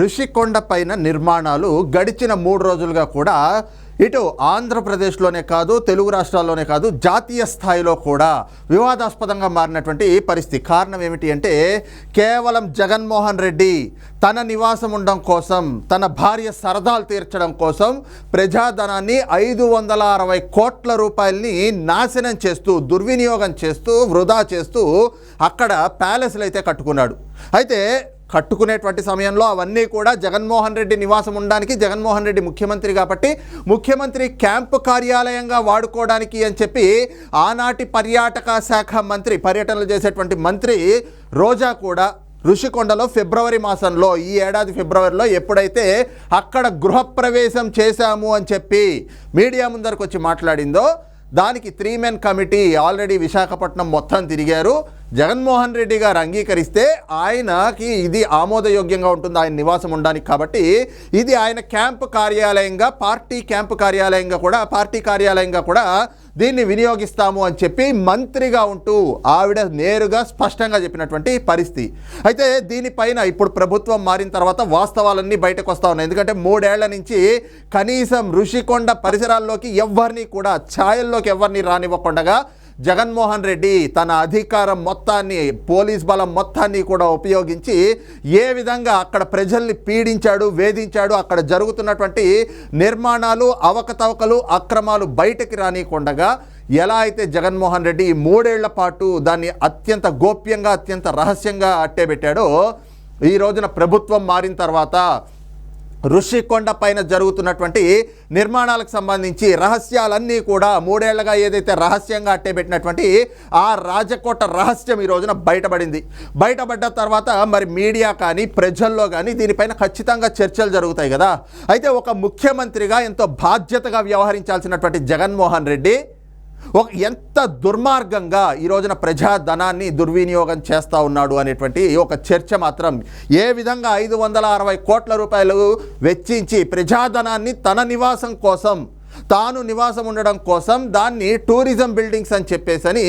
ఋషికొండ పైన నిర్మాణాలు గడిచిన మూడు రోజులుగా కూడా ఇటు ఆంధ్రప్రదేశ్లోనే కాదు తెలుగు రాష్ట్రాల్లోనే కాదు జాతీయ స్థాయిలో కూడా వివాదాస్పదంగా మారినటువంటి పరిస్థితి. కారణం ఏమిటి అంటే కేవలం జగన్మోహన్ రెడ్డి తన నివాసం ఉండడం కోసం తన భార్య సరదాలు తీర్చడం కోసం ప్రజాధనాన్ని ఐదు వందల అరవై కోట్ల రూపాయలని నాశనం చేస్తూ దుర్వినియోగం చేస్తూ వృధా చేస్తూ అక్కడ ప్యాలెస్లు అయితే కట్టుకున్నాడు. అయితే కట్టుకునేటువంటి సమయంలో అవన్నీ కూడా జగన్మోహన్ రెడ్డి నివాసం ఉండడానికి జగన్మోహన్ రెడ్డి ముఖ్యమంత్రి కాబట్టి ముఖ్యమంత్రి క్యాంపు కార్యాలయంగా వాడుకోవడానికి అని చెప్పి ఆనాటి పర్యాటక శాఖ మంత్రి పర్యటనలు చేసేటువంటి మంత్రి రోజా కూడా ఋషికొండలో ఫిబ్రవరి మాసంలో ఈ ఏడాది ఫిబ్రవరిలో ఎప్పుడైతే అక్కడ గృహప్రవేశం చేశాము అని చెప్పి మీడియా ముందరకు వచ్చి మాట్లాడిందో దానికి three men committee already Visakhapatnam మొత్తం తిరిగారు. జగన్మోహన్ రెడ్డి గారు అంగీకరిస్తే ఆయనకి ఇది ఆమోదయోగ్యంగా ఉంటుంది. ఆయన నివాసం ఉండడానికి కాబట్టి ఇది ఆయన క్యాంపు కార్యాలయంగా పార్టీ క్యాంప్ కార్యాలయంగా కూడా పార్టీ కార్యాలయంగా కూడా దీన్ని వినియోగిస్తాము అని చెప్పి మంత్రిగా ఉంటూ ఆవిడ నేరుగా స్పష్టంగా చెప్పినటువంటి పరిస్థితి. అయితే దీనిపైన ఇప్పుడు ప్రభుత్వం మారిన తర్వాత వాస్తవాలన్నీ బయటకు వస్తూ ఉన్నాయి. ఎందుకంటే మూడేళ్ళ నుంచి కనీసం ఋషికొండ పరిసరాల్లోకి ఎవరిని కూడా ఛాయల్లోకి ఎవరిని రానివ్వకుండా జగన్మోహన్ రెడ్డి తన అధికారం మొత్తాన్ని పోలీస్ బలం మొత్తాన్ని కూడా ఉపయోగించి ఏ విధంగా అక్కడ ప్రజల్ని పీడించాడు వేధించాడు అక్కడ జరుగుతున్నటువంటి నిర్మాణాలు అవకతవకలు అక్రమాలు బయటకి రానికుండగా ఎలా అయితే జగన్మోహన్ రెడ్డి మూడేళ్ళ పాటు దాన్ని అత్యంత గోప్యంగా అత్యంత రహస్యంగా అట్టేబెట్టాడో ఈ రోజున ప్రభుత్వం మారిన తర్వాత ఋషికొండ పైన జరుగుతున్నటువంటి నిర్మాణాలకు సంబంధించి రహస్యాలన్నీ కూడా మూడేళ్ళుగా ఏదైతే రహస్యంగా అట్టేబెట్టినటువంటి ఆ రాజకోట రహస్యం ఈ రోజున బయటపడింది. బయటపడ్డ తర్వాత మరి మీడియా కానీ ప్రజల్లో కానీ దీనిపైన ఖచ్చితంగా చర్చలు జరుగుతాయి కదా. అయితే ఒక ముఖ్యమంత్రిగా ఎంతో బాధ్యతగా వ్యవహరించాల్సినటువంటి జగన్మోహన్ రెడ్డి ఒక ఎంత దుర్మార్గంగా ఈ రోజున ప్రజాధనాన్ని దుర్వినియోగం చేస్తూ ఉన్నాడు అనేటువంటి ఒక చర్చ మాత్రం ఏ విధంగా ఐదు వందల అరవై కోట్ల రూపాయలు వెచ్చించి ప్రజాధనాన్ని తన నివాసం కోసం తాను నివాసం ఉండడం కోసం దాన్ని టూరిజం బిల్డింగ్స్ అని చెప్పేసని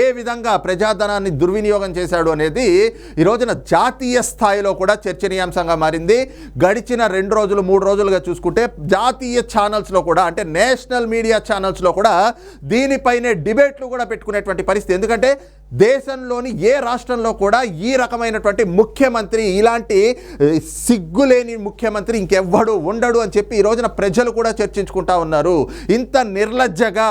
ఏ విధంగా ప్రజాధనాన్ని దుర్వినియోగం చేశాడు అనేది ఈ రోజున జాతీయ స్థాయిలో కూడా చర్చనీయాంశంగా మారింది. గడిచిన రెండు రోజులు మూడు రోజులుగా చూసుకుంటే జాతీయ ఛానల్స్లో కూడా అంటే నేషనల్ మీడియా ఛానల్స్లో కూడా దీనిపైనే డిబేట్లు కూడా పెట్టుకునేటువంటి పరిస్థితి. ఎందుకంటే దేశంలోని ఏ రాష్ట్రంలో కూడా ఈ రకమైనటువంటి ముఖ్యమంత్రి ఇలాంటి సిగ్గులేని ముఖ్యమంత్రి ఇంకెవ్వడు ఉండడు అని చెప్పి ఈ రోజున ప్రజలు కూడా చర్చించుకుంటా ఉన్నారు. ఇంత నిర్లజ్జగా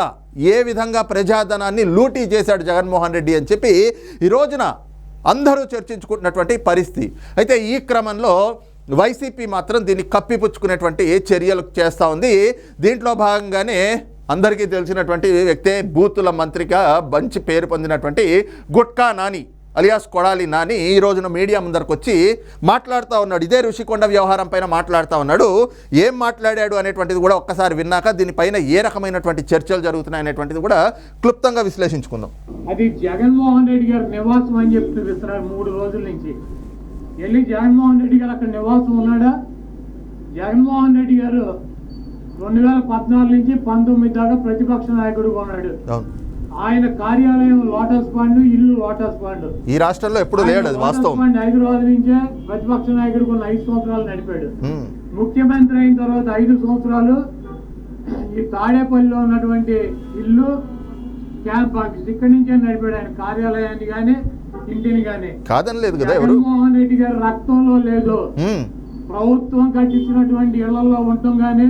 ఏ విధంగా ప్రజాధనాన్ని లూటీ చేశాడు జగన్మోహన్ రెడ్డి అని చెప్పి ఈ రోజున అందరూ చర్చించుకుంటున్నటువంటి పరిస్థితి. అయితే ఈ క్రమంలో వైసీపీ మాత్రం దీన్ని కప్పిపుచ్చుకునేటువంటి చర్యలు చేస్తూ ఉంది. దీంట్లో భాగంగానే అందరికీ తెలిసినటువంటి వ్యక్తే బూతుల మంత్రిగా మంచి పేరు పొందినటువంటి గుట్కా నాని అలియాస్ కొడాలి నాని ఈ రోజున మీడియా ముందరకు వచ్చి మాట్లాడుతూ ఉన్నాడు. ఇదే ఋషికొండ వ్యవహారం పైన మాట్లాడుతూ ఉన్నాడు. ఏం మాట్లాడాడు అనేటువంటిది కూడా ఒక్కసారి విన్నాక దీనిపైన ఏ రకమైనటువంటి చర్చలు జరుగుతున్నాయి అనేటువంటిది కూడా క్లుప్తంగా విశ్లేషించుకుందాం. అది జగన్మోహన్ రెడ్డి గారి నివాసం అని చెప్తున్నారు మూడు రోజుల నుంచి. వెళ్ళి జగన్మోహన్ రెడ్డి గారు అక్కడ నివాసం ఉన్నాడా? జగన్మోహన్ రెడ్డి గారు రెండు వేల పద్నాలుగు నుంచి పంతొమ్మిది దాకా ప్రతిపక్ష నాయకుడుగా ఉన్నాడు. ఆయన కార్యాలయం లోటస్ పాండ్ ఇల్లు లోటస్ పాండ్ ఈ రాష్ట్రంలో ఎప్పుడు లేడు అది వాస్తవం. నుంచే ప్రతిపక్ష నాయకుడు ఉన్న ఐదు సంవత్సరాలు నడిపాడు. ముఖ్యమంత్రి అయిన తర్వాత ఐదు సంవత్సరాలు ఈ తాడేపల్లిలో ఉన్నటువంటి ఇల్లు క్యాంప్ ఆఫీస్ ఇక్కడి నుంచే నడిపాడు ఆయన కార్యాలయాన్ని కానీ ఇంటిని కానీ కాదని లేదు కదా జగన్మోహన్ రెడ్డి గారి రక్తంలో లేదు. ప్రభుత్వం కట్టించినటువంటి ఇళ్ళలో ఉండటం కానీ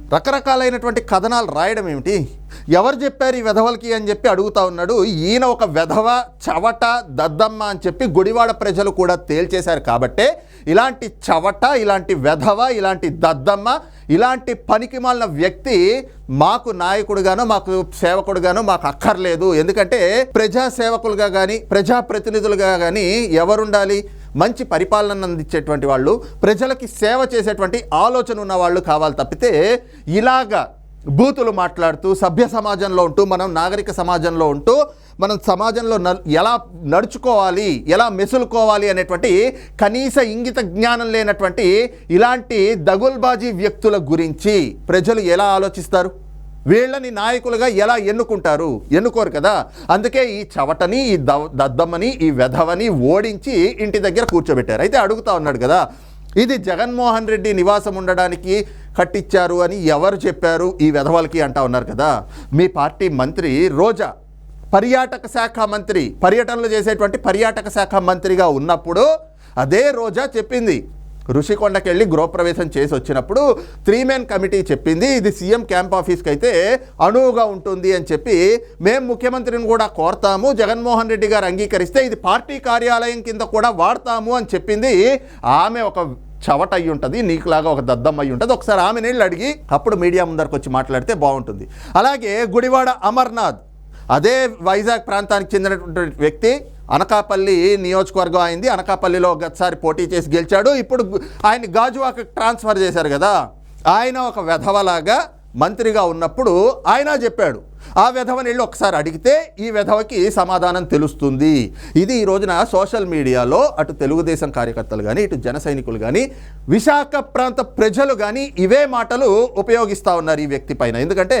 రకరకాలైనటువంటి కథనాలు రాయడం ఏమిటి? ఎవరు చెప్పారు ఈ వెధవలకి అని చెప్పి అడుగుతా ఉన్నాడు. ఈయన ఒక వెధవ చవట దద్దమ్మ అని చెప్పి గుడివాడ ప్రజలు కూడా తేల్చేశారు కాబట్టే ఇలాంటి చవట ఇలాంటి వెధవ ఇలాంటి దద్దమ్మ ఇలాంటి పనికి మాలిన వ్యక్తి మాకు నాయకుడుగాను మాకు సేవకుడుగాను మాకు అక్కర్లేదు. ఎందుకంటే ప్రజా సేవకులుగా కానీ ప్రజాప్రతినిధులుగా కానీ ఎవరుండాలి? మంచి పరిపాలన అందించేటువంటి వాళ్ళు ప్రజలకి సేవ చేసేటువంటి ఆలోచన ఉన్న వాళ్ళు కావాలి తప్పితే ఇలాగా బూతులు మాట్లాడుతూ సభ్య సమాజంలో ఉంటూ మనం నాగరిక సమాజంలో ఉంటూ మనం సమాజంలో న ఎలా నడుచుకోవాలి ఎలా మెసులుకోవాలి అనేటువంటి కనీస ఇంగిత జ్ఞానం లేనటువంటి ఇలాంటి దగుల్బాజీ వ్యక్తుల గురించి ప్రజలు ఎలా ఆలోచిస్తారు? వీళ్ళని నాయకులుగా ఎలా ఎన్నుకుంటారు? ఎన్నుకోరు కదా? అందుకే ఈ చవటని ఈ దవ్ దద్దమ్మని ఈ వెధవని ఓడించి ఇంటి దగ్గర కూర్చోబెట్టారు. అయితే అడుగుతా ఉన్నాడు కదా ఇది జగన్మోహన్ రెడ్డి నివాసం ఉండడానికి కట్టించారు అని ఎవరు చెప్పారు? ఈ వెధవలకి అంటా ఉన్నారు కదా. మీ పార్టీ మంత్రి రోజా పర్యాటక శాఖ మంత్రి పర్యటనలు చేసేటువంటి పర్యాటక శాఖ మంత్రిగా ఉన్నప్పుడు అదే రోజా చెప్పింది. ఋషికొండకి వెళ్ళి గృహప్రవేశం చేసి వచ్చినప్పుడు త్రీ మెన్ కమిటీ చెప్పింది ఇది సీఎం క్యాంప్ ఆఫీస్కి అయితే అణువుగా ఉంటుంది అని చెప్పి మేము ముఖ్యమంత్రిని కూడా కోరతాము జగన్మోహన్ రెడ్డి గారు అంగీకరిస్తే ఇది పార్టీ కార్యాలయం కింద కూడా వాడతాము అని చెప్పింది. ఆమె ఒక చవట అయి ఉంటుంది నీకులాగా ఒక దద్దం అయి ఉంటుంది. ఒకసారి ఆమె నీళ్ళు అడిగి అప్పుడు మీడియా ముందరకు వచ్చి మాట్లాడితే బాగుంటుంది. అలాగే గుడివాడ అమర్నాథ్ అదే వైజాగ్ ప్రాంతానికి చెందినటువంటి వ్యక్తి అనకాపల్లి నియోజకవర్గం అయింది. అనకాపల్లిలో గతసారి పోటీ చేసి గెలిచాడు. ఇప్పుడు ఆయన ఆయన్ని గాజువాక ట్రాన్స్ఫర్ చేశారు కదా. ఆయన ఒక వెధవలాగా మంత్రిగా ఉన్నప్పుడు ఆయన చెప్పాడు. ఆ విధవని వెళ్ళి ఒకసారి అడిగితే ఈ వెధవకి సమాధానం తెలుస్తుంది? ఇది ఈ రోజున సోషల్ మీడియాలో అటు తెలుగుదేశం కార్యకర్తలు కానీ ఇటు జన సైనికులు కానీ విశాఖ ప్రాంత ప్రజలు కానీ ఇవే మాటలు ఉపయోగిస్తూ ఉన్నారు ఈ వ్యక్తి పైన. ఎందుకంటే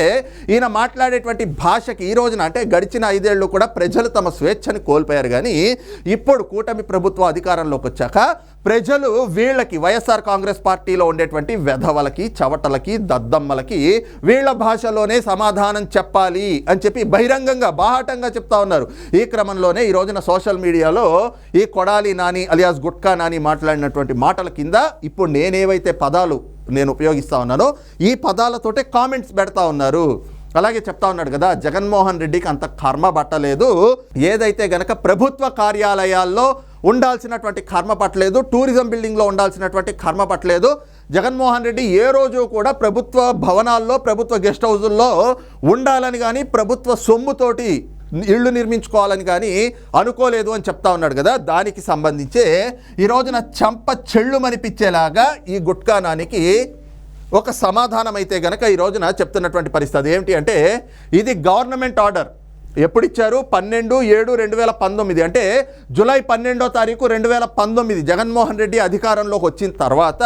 ఈయన మాట్లాడేటువంటి భాషకి ఈ రోజున అంటే గడిచిన ఐదేళ్ళు కూడా ప్రజలు తమ స్వేచ్ఛని కోల్పోయారు కానీ ఇప్పుడు కూటమి ప్రభుత్వం అధికారంలోకి వచ్చాక ప్రజలు వీళ్ళకి వైఎస్ఆర్ కాంగ్రెస్ పార్టీలో ఉండేటువంటి వెధవలకి చవటలకి దద్దమ్మలకి వీళ్ళ భాషలోనే సమాధానం చెప్పాలి అని చెప్పి బహిరంగంగా బాహాటంగా చెప్తా ఉన్నారు. ఈ క్రమంలోనే ఈ రోజున సోషల్ మీడియాలో ఈ కొడాలి నాని అలియాస్ గుట్కా నాని మాట్లాడినటువంటి మాటల కింద ఇప్పుడు నేనేవైతే పదాలు నేను ఉపయోగిస్తా ఉన్నానో ఈ పదాలతోటే కామెంట్స్ పెడతా ఉన్నారు. అలాగే చెప్తా ఉన్నాడు కదా జగన్మోహన్ రెడ్డికి అంత కర్మ పట్టలేదు ఏదైతే గనక ప్రభుత్వ కార్యాలయాల్లో ఉండాల్సినటువంటి కర్మ పట్టలేదు. టూరిజం బిల్డింగ్లో ఉండాల్సినటువంటి కర్మ పట్టలేదు. జగన్మోహన్ రెడ్డి ఏ రోజు కూడా ప్రభుత్వ భవనాల్లో ప్రభుత్వ గెస్ట్ హౌజుల్లో ఉండాలని కానీ ప్రభుత్వ సొమ్ముతోటి ఇళ్ళు నిర్మించుకోవాలని కానీ అనుకోలేదు అని చెప్తా ఉన్నాడు కదా. దానికి సంబంధించే ఈ రోజున చంప చెళ్ళుమనిపించేలాగా ఈ గుట్కా నానికి ఒక సమాధానం అయితే గనక ఈ రోజున చెప్తున్నటువంటి పరిస్థితి ఏమిటి అంటే ఇది గవర్నమెంట్ ఆర్డర్. ఎప్పుడు ఇచ్చారు పన్నెండు ఏడు రెండు వేల పంతొమ్మిది. అంటే జూలై పన్నెండో తారీఖు రెండు వేల పంతొమ్మిది. జగన్మోహన్ రెడ్డి అధికారంలోకి వచ్చిన తర్వాత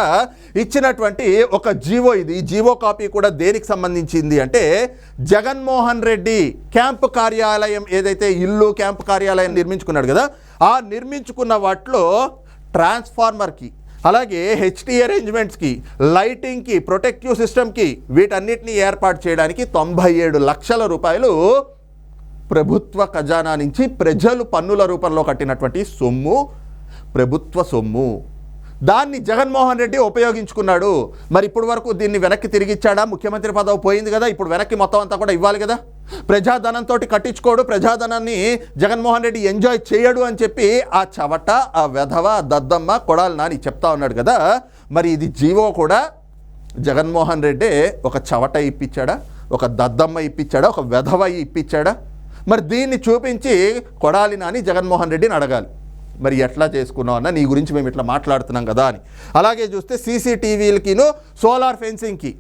ఇచ్చినటువంటి ఒక జీవో ఇది. ఈ జీవో కాపీ కూడా దేనికి సంబంధించింది అంటే జగన్మోహన్ రెడ్డి క్యాంపు కార్యాలయం ఏదైతే ఇల్లు క్యాంపు కార్యాలయం నిర్మించుకున్నాడు కదా ఆ నిర్మించుకున్న వాటిలో ట్రాన్స్ఫార్మర్కి అలాగే హెచ్టీ అరేంజ్మెంట్స్కి లైటింగ్కి ప్రొటెక్టివ్ సిస్టమ్కి వీటన్నిటిని ఏర్పాటు చేయడానికి తొంభై ఏడు లక్షల రూపాయలు ప్రభుత్వ ఖజానా నుంచి ప్రజలు పన్నుల రూపంలో కట్టినటువంటి సొమ్ము ప్రభుత్వ సొమ్ము. దాన్ని జగన్మోహన్ రెడ్డి ఉపయోగించుకున్నాడు. మరి ఇప్పుడు వరకు దీన్ని వెనక్కి తిరిగిచ్చాడా ముఖ్యమంత్రి పదవి పోయింది కదా ఇప్పుడు వెనక్కి మొత్తం అంతా కూడా ఇవ్వాలి కదా. ప్రజాధనంతో కట్టించుకోడు ప్రజాధనాన్ని జగన్మోహన్ రెడ్డి ఎంజాయ్ చేయడు అని చెప్పి ఆ చవట ఆ వెధవ ఆ దద్దమ్మ కొడాలి నాని చెప్తా ఉన్నాడు కదా. మరి ఇది జీవో కూడా జగన్మోహన్ రెడ్డి ఒక చవట ఇప్పించాడా? ఒక దద్దమ్మ ఇప్పించాడా? ఒక వెధవ ఇప్పించాడా? మరి దీన్ని చూపించి కొడాలి నాని జగన్మోహన్ రెడ్డిని అడగాలి. మరి ఎట్లా చేసుకున్నావు అన్న నీ గురించి మేము ఇట్లా మాట్లాడుతున్నాం కదా అని. అలాగే చూస్తే సీసీటీవీలకిను సోలార్ ఫెన్సింగ్కి.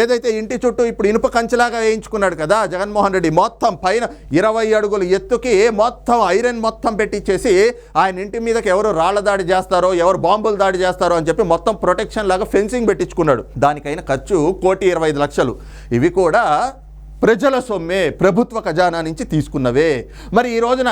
ఏదైతే ఇంటి చుట్టూ ఇప్పుడు ఇనుప కంచెలాగా వేయించుకున్నాడు కదా జగన్మోహన్ రెడ్డి మొత్తం పైన ఇరవై అడుగుల ఎత్తుకి మొత్తం ఐరన్ మొత్తం పెట్టించేసి ఆయన ఇంటి మీదకి ఎవరు రాళ్ళ దాడి చేస్తారో ఎవరు బాంబులు దాడి చేస్తారో అని చెప్పి మొత్తం ప్రొటెక్షన్ లాగా ఫెన్సింగ్ పెట్టించుకున్నాడు. దానికైన ఖర్చు కోటి ఇరవై ఐదు లక్షలు. ఇవి కూడా ప్రజల సొమ్మే ప్రభుత్వ ఖజానా నుంచి తీసుకున్నవే. మరి ఈ రోజున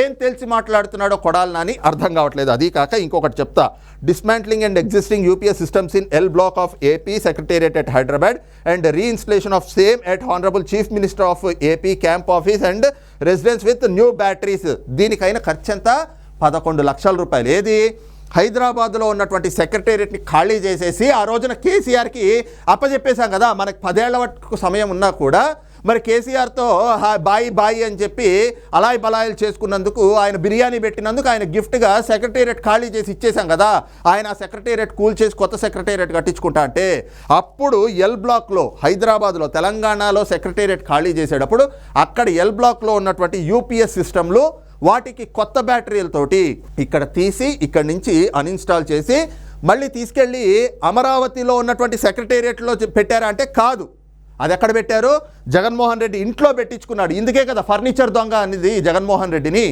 ఏం తెలిసి మాట్లాడుతున్నాడో కొడాలి నాని అర్థం కావట్లేదు. అది కాక ఇంకొకటి చెప్తా. Dismantling and existing UPS systems in L block of AP secretariat at Hyderabad and reinstallation of same at honourable chief minister of AP camp office and residence with new batteries దీనికైన ఖర్చు ఎంత? పదకొండు లక్షల రూపాయలు. ఏది? హైదరాబాద్లో ఉన్నటువంటి సెక్రటేరియట్ని ఖాళీ చేసేసి ఆ రోజున కేసీఆర్కి అప్పచెప్పేశాం కదా మనకు పదేళ్ళ వరకు సమయం ఉన్నా కూడా. మరి కేసీఆర్తో బాయి బాయి అని చెప్పి అలాయి బలాయిలు చేసుకున్నందుకు ఆయన బిర్యానీ పెట్టినందుకు ఆయన గిఫ్ట్గా సెక్రటేరియట్ ఖాళీ చేసి ఇచ్చేసాం కదా. ఆయన ఆ సెక్రటేరియట్ కూల్ చేసి కొత్త సెక్రటేరియట్ కట్టించుకుంటా అంటే అప్పుడు ఎల్ బ్లాక్లో హైదరాబాద్లో తెలంగాణలో సెక్రటేరియట్ ఖాళీ చేసేటప్పుడు అక్కడ ఎల్ బ్లాక్లో ఉన్నటువంటి యూపీఎస్ సిస్టంలో వాటికి కొత్త బ్యాటరీలతోటి ఇక్కడ తీసి ఇక్కడ నుంచి అన్ఇన్స్టాల్ చేసి మళ్ళీ తీసుకెళ్ళి అమరావతిలో ఉన్నటువంటి సెక్రటేరియట్లో పెట్టారా అంటే కాదు. అది ఎక్కడ పెట్టారు? జగన్మోహన్ రెడ్డి ఇంట్లో పెట్టించుకున్నాడు. ఇందుకే కదా ఫర్నిచర్ దొంగ అనేది జగన్మోహన్ రెడ్డిని.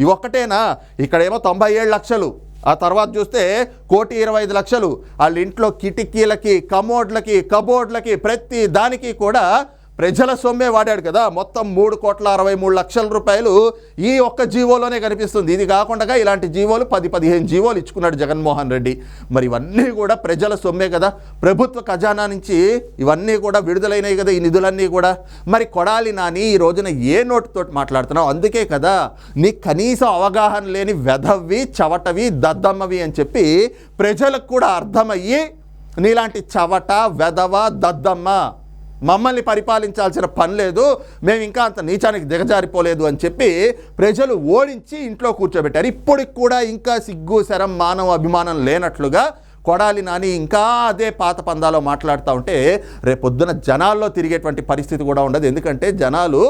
ఇవొక్కటేనా ఇక్కడేమో తొంభై ఏడు లక్షలు. ఆ తర్వాత చూస్తే కోటి ఇరవై ఐదు లక్షలు. వాళ్ళ ఇంట్లో కిటికీలకి కమోడ్లకి కబోర్డ్లకి ప్రతి దానికి కూడా ప్రజల సొమ్మే వాడాడు కదా. మొత్తం మూడు కోట్ల అరవై మూడు లక్షల రూపాయలు ఈ ఒక్క జీవోలోనే కనిపిస్తుంది. ఇది కాకుండా ఇలాంటి జీవోలు పది పదిహేను జీవోలు ఇచ్చుకున్నాడు జగన్మోహన్ రెడ్డి. మరి ఇవన్నీ కూడా ప్రజల సొమ్మే కదా. ప్రభుత్వ ఖజానా నుంచి ఇవన్నీ కూడా విడుదలైనాయి కదా ఈ నిధులన్నీ కూడా. మరి కొడాలి నాని ఈ రోజున ఏ నోటుతో మాట్లాడుతున్నావు? అందుకే కదా నీ కనీసం అవగాహన లేని వెధవి చవటవి దద్దమ్మవి అని చెప్పి ప్రజలకు కూడా అర్థమయ్యి నీలాంటి చవట వెధవ దద్దమ్మ మమ్మల్ని పరిపాలించాల్సిన పని లేదు. మేము ఇంకా అంత నీచానికి దిగజారిపోలేదు అని చెప్పి ప్రజలు ఓడించి ఇంట్లో కూర్చోబెట్టారు. ఇప్పటికి కూడా ఇంకా సిగ్గు శరం మానవ అభిమానం లేనట్లుగా కొడాలి నాని ఇంకా అదే పాత పందాలో మాట్లాడుతూ ఉంటే రేపొద్దున జనాల్లో తిరిగేటువంటి పరిస్థితి కూడా ఉండదు. ఎందుకంటే జనాలు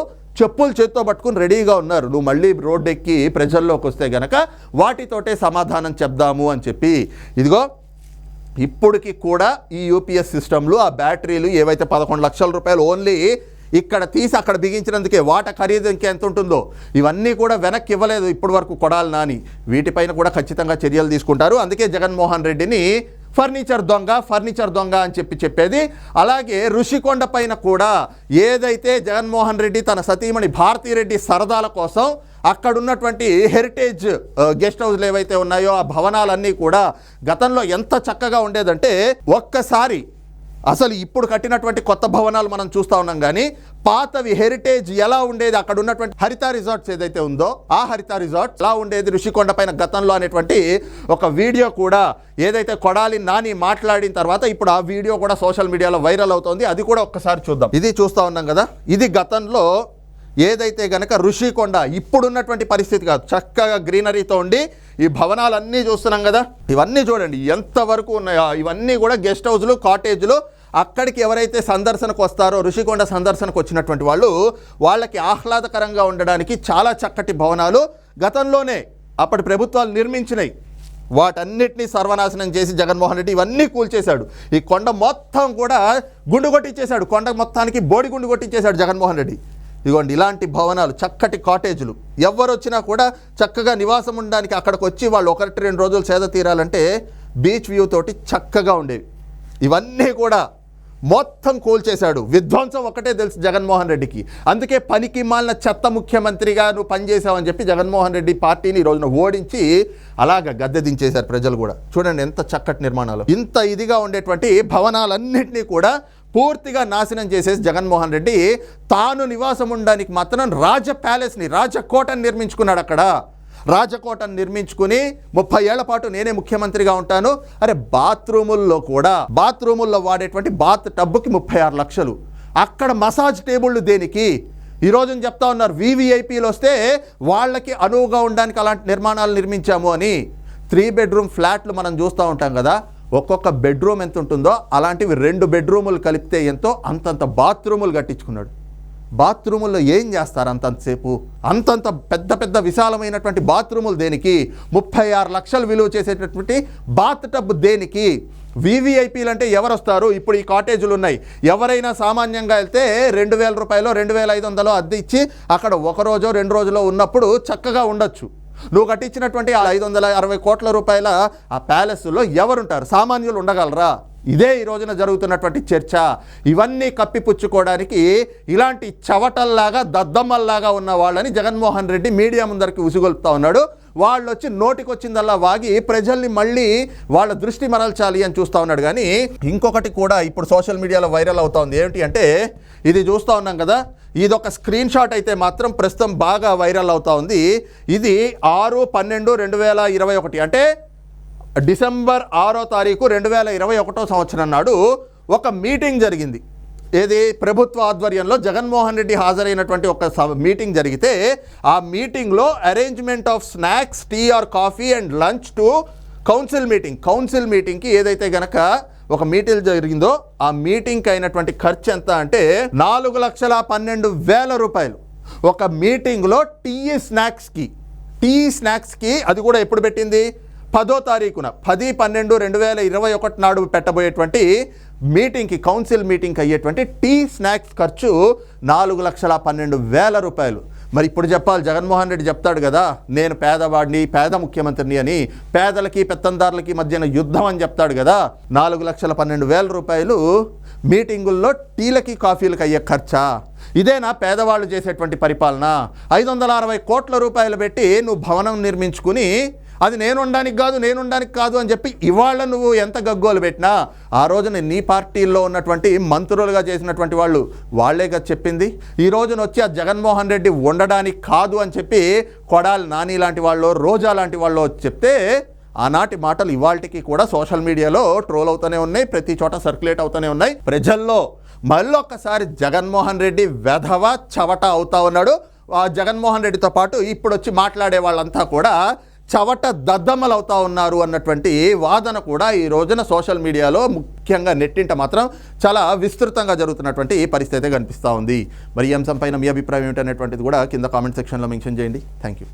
చెప్పులు చేత్తో పట్టుకుని రెడీగా ఉన్నారు. నువ్వు మళ్ళీ రోడ్డు ఎక్కి ప్రజల్లోకి వస్తే గనక వాటితోటే సమాధానం చెప్దాము అని చెప్పి. ఇదిగో ఇప్పటికి కూడా ఈ యూపీఎస్ సిస్టంలో ఆ బ్యాటరీలు ఏవైతే పదకొండు లక్షల రూపాయలు ఓన్లీ ఇక్కడ తీసి అక్కడ బిగించినందుకే వాట ఖరీదు ఇంకెంత ఉంటుందో? ఇవన్నీ కూడా వెనక్కి ఇవ్వలేదు ఇప్పటి వరకు కొడాలి నాని. వీటిపైన కూడా ఖచ్చితంగా చర్యలు తీసుకుంటారు. అందుకే జగన్మోహన్ రెడ్డిని ఫర్నిచర్ దొంగ ఫర్నిచర్ దొంగ అని చెప్పి చెప్పేది. అలాగే ఋషికొండ పైన కూడా ఏదైతే జగన్మోహన్ రెడ్డి తన సతీమణి భారతీరెడ్డి సరదాల కోసం అక్కడున్నటువంటి హెరిటేజ్ గెస్ట్ హౌస్లు ఏవైతే ఉన్నాయో ఆ భవనాలన్నీ కూడా గతంలో ఎంత చక్కగా ఉండేదంటే ఒక్కసారి అసలు ఇప్పుడు కట్టినటువంటి కొత్త భవనాలు మనం చూస్తూ ఉన్నాం కానీ పాతవి హెరిటేజ్ ఎలా ఉండేది అక్కడ ఉన్నటువంటి హరిత రిసార్ట్స్ ఏదైతే ఉందో ఆ హరిత రిజార్ట్స్ ఎలా ఉండేది ఋషికొండ పైన గతంలో అనేటువంటి ఒక వీడియో కూడా ఏదైతే కొడాలి నాని మాట్లాడిన తర్వాత ఇప్పుడు ఆ వీడియో కూడా సోషల్ మీడియాలో వైరల్ అవుతోంది. అది కూడా ఒక్కసారి చూద్దాం. ఇది చూస్తూ ఉన్నాం కదా. ఇది గతంలో ఏదైతే గనక ఋషికొండ ఇప్పుడున్నటువంటి పరిస్థితి కాదు చక్కగా గ్రీనరీతో ఉండి ఈ భవనాలన్నీ చూస్తున్నాం కదా. ఇవన్నీ చూడండి ఎంతవరకు ఉన్నాయో ఇవన్నీ కూడా గెస్ట్ హౌస్లు కాటేజ్లు. అక్కడికి ఎవరైతే సందర్శనకు వస్తారో ఋషికొండ సందర్శనకు వచ్చినటువంటి వాళ్ళు వాళ్ళకి ఆహ్లాదకరంగా ఉండడానికి చాలా చక్కటి భవనాలు. గతంలోనే అప్పటి ప్రభుత్వాలు నిర్మించినాయి. వాటన్నిటినీ సర్వనాశనం చేసి జగన్మోహన్ రెడ్డి ఇవన్నీ కూల్చేశాడు. ఈ కొండ మొత్తం కూడా గుండు కొట్టించేశాడు కొండ మొత్తానికి బోడి గుండు కొట్టించేశాడు జగన్మోహన్ రెడ్డి. ఇదిగోండి ఇలాంటి భవనాలు చక్కటి కాటేజీలు. ఎవరు వచ్చినా కూడా చక్కగా నివాసం ఉండడానికి అక్కడికి వచ్చి వాళ్ళు ఒకటి రెండు రోజులు సేద తీరాలంటే బీచ్ వ్యూ తోటి చక్కగా ఉండేవి. ఇవన్నీ కూడా మొత్తం కూల్చేశాడు. విధ్వంసం ఒకటే తెలుసు జగన్మోహన్ రెడ్డికి. అందుకే పనికి మాలిన చెత్త ముఖ్యమంత్రిగా నువ్వు పనిచేసావని చెప్పి జగన్మోహన్ రెడ్డి పార్టీని ఈ రోజున ఓడించి అలాగ గద్దె దించేశారు ప్రజలు కూడా. చూడండి ఎంత చక్కటి నిర్మాణాలు. ఇంత ఇదిగా ఉండేటువంటి భవనాలన్నింటినీ కూడా పూర్తిగా నాశనం చేసేసి జగన్మోహన్ రెడ్డి తాను నివాసం ఉండడానికి మాత్రం రాజ ప్యాలెస్ని రాజకోటని నిర్మించుకున్నాడు అక్కడ. రాజకోటను నిర్మించుకుని ముప్పై ఏళ్ళ పాటు నేనే ముఖ్యమంత్రిగా ఉంటాను. అరే బాత్రూముల్లో కూడా బాత్రూముల్లో వాడేటువంటి బాత్ టబ్బుకి ముప్పై ఆరు లక్షలు. అక్కడ మసాజ్ టేబుళ్ళు దేనికి? ఈ రోజున చెప్తా ఉన్నారు వివిఐపీలు వస్తే వాళ్ళకి అనువుగా ఉండడానికి అలాంటి నిర్మాణాలు నిర్మించాము అని. త్రీ బెడ్రూమ్ ఫ్లాట్లు మనం చూస్తూ ఉంటాం కదా ఒక్కొక్క బెడ్రూమ్ ఎంత ఉంటుందో అలాంటివి రెండు బెడ్రూములు కలిపితే ఎంతో అంతంత బాత్రూములు కట్టించుకున్నాడు. బాత్రూముల్లో ఏం చేస్తారు అంతంతసేపు? అంతంత పెద్ద పెద్ద విశాలమైనటువంటి బాత్రూములు దేనికి? ముప్పై ఆరు లక్షలు విలువ చేసేటటువంటి బాత్ టబ్ దేనికి? వివిఐపీలు అంటే ఎవరు వస్తారు ఇప్పుడు ఈ కాటేజీలు ఉన్నాయి. ఎవరైనా సామాన్యంగా వెళ్తే రెండు వేల రూపాయలు రెండు వేల ఐదు వందలు అద్దె ఇచ్చి అక్కడ ఒక రోజో రెండు రోజులో ఉన్నప్పుడు చక్కగా ఉండొచ్చు. నువ్వు కట్టించినటువంటి ఆ ఐదు వందల అరవై కోట్ల రూపాయల ఆ ప్యాలెస్లో ఎవరుంటారు? సామాన్యులు ఉండగలరా? ఇదే ఈ రోజున జరుగుతున్నటువంటి చర్చ. ఇవన్నీ కప్పిపుచ్చుకోవడానికి ఇలాంటి చవటల్లాగా దద్దమ్మల్లాగా ఉన్న వాళ్ళని జగన్మోహన్ రెడ్డి మీడియా ముందరికి ఉసుగొల్పుతా ఉన్నాడు. వాళ్ళు వచ్చి నోటికొచ్చిందల్లా వాగి ప్రజల్ని మళ్ళీ వాళ్ళ దృష్టి మరల్చాలి అని చూస్తూ ఉన్నాడు. కానీ ఇంకొకటి కూడా ఇప్పుడు సోషల్ మీడియాలో వైరల్ అవుతా ఉంది. ఏంటి అంటే ఇది చూస్తూ ఉన్నాం కదా ఇదొక స్క్రీన్ షాట్ అయితే మాత్రం ప్రస్తుతం బాగా వైరల్ అవుతా ఉంది. ఇది ఆరు పన్నెండు రెండు వేల ఇరవై ఒకటి అంటే డిసెంబర్ ఆరో తారీఖు రెండు వేల ఇరవై ఒకటో సంవత్సరం నాడు ఒక మీటింగ్ జరిగింది. ఏది? ప్రభుత్వ ఆధ్వర్యంలో జగన్మోహన్ రెడ్డి హాజరైనటువంటి ఒక మీటింగ్ జరిగితే ఆ మీటింగ్లో arrangement of snacks tea or coffee and lunch to council meeting council మీటింగ్కి ఏదైతే గనక ఒక మీటింగ్ జరిగిందో ఆ మీటింగ్కి అయినటువంటి ఖర్చు ఎంత అంటే నాలుగు లక్షల పన్నెండు వేల రూపాయలు. ఒక మీటింగ్లో టీ స్నాక్స్కి టీ స్నాక్స్కి అది కూడా ఎప్పుడు పెట్టింది? పదో తారీఖున. పది పన్నెండు రెండు వేల ఇరవై ఒకటి నాడు పెట్టబోయేటువంటి మీటింగ్కి కౌన్సిల్ మీటింగ్కి అయ్యేటువంటి టీ స్నాక్స్ ఖర్చు నాలుగు లక్షల పన్నెండు వేల రూపాయలు. మరి ఇప్పుడు చెప్పాలి జగన్మోహన్ రెడ్డి చెప్తాడు కదా నేను పేదవాడిని పేద ముఖ్యమంత్రిని అని పేదలకి పెత్తందారులకి మధ్యన యుద్ధం అని చెప్తాడు కదా నాలుగు లక్షల పన్నెండు వేల రూపాయలు మీటింగుల్లో టీలకి కాఫీలకి అయ్యే ఖర్చా? ఇదేనా పేదవాళ్ళు చేసేటువంటి పరిపాలన? ఐదు వందల అరవై కోట్ల రూపాయలు పెట్టి నువ్వు భవనం నిర్మించుకుని అది నేను ఉండడానికి కాదు నేను ఉండడానికి కాదు అని చెప్పి ఇవాళ నువ్వు ఎంత గగ్గోలు పెట్టినా ఆ రోజున నీ పార్టీల్లో ఉన్నటువంటి మంత్రులుగా చేసినటువంటి వాళ్ళు వాళ్ళే కదా చెప్పింది. ఈ రోజున వచ్చి ఆ జగన్మోహన్ రెడ్డి ఉండడానికి కాదు అని చెప్పి కొడాలి నాని లాంటి వాళ్ళు రోజా లాంటి వాళ్ళు చెప్తే ఆనాటి మాటలు ఇవాళకి కూడా సోషల్ మీడియాలో ట్రోల్ అవుతూనే ఉన్నాయి ప్రతి చోట సర్క్యులేట్ అవుతూనే ఉన్నాయి. ప్రజల్లో మళ్ళొక్కసారి జగన్మోహన్ రెడ్డి వెధవ చవట అవుతా ఉన్నాడు. ఆ జగన్మోహన్ రెడ్డితో పాటు ఇప్పుడు వచ్చి మాట్లాడే వాళ్ళంతా కూడా చవట దద్దమ్మలు అవుతా ఉన్నారు అన్నటువంటి వాదన కూడా ఈ రోజున సోషల్ మీడియాలో ముఖ్యంగా నెట్టింట మాత్రం చాలా విస్తృతంగా జరుగుతున్నటువంటి పరిస్థితి అయితే కనిపిస్తూ ఉంది. మరి ఈ అంశంపైన మీ అభిప్రాయం ఏంటనేటువంటిది కూడా కింద కామెంట్ సెక్షన్లో మెన్షన్ చేయండి. Thank you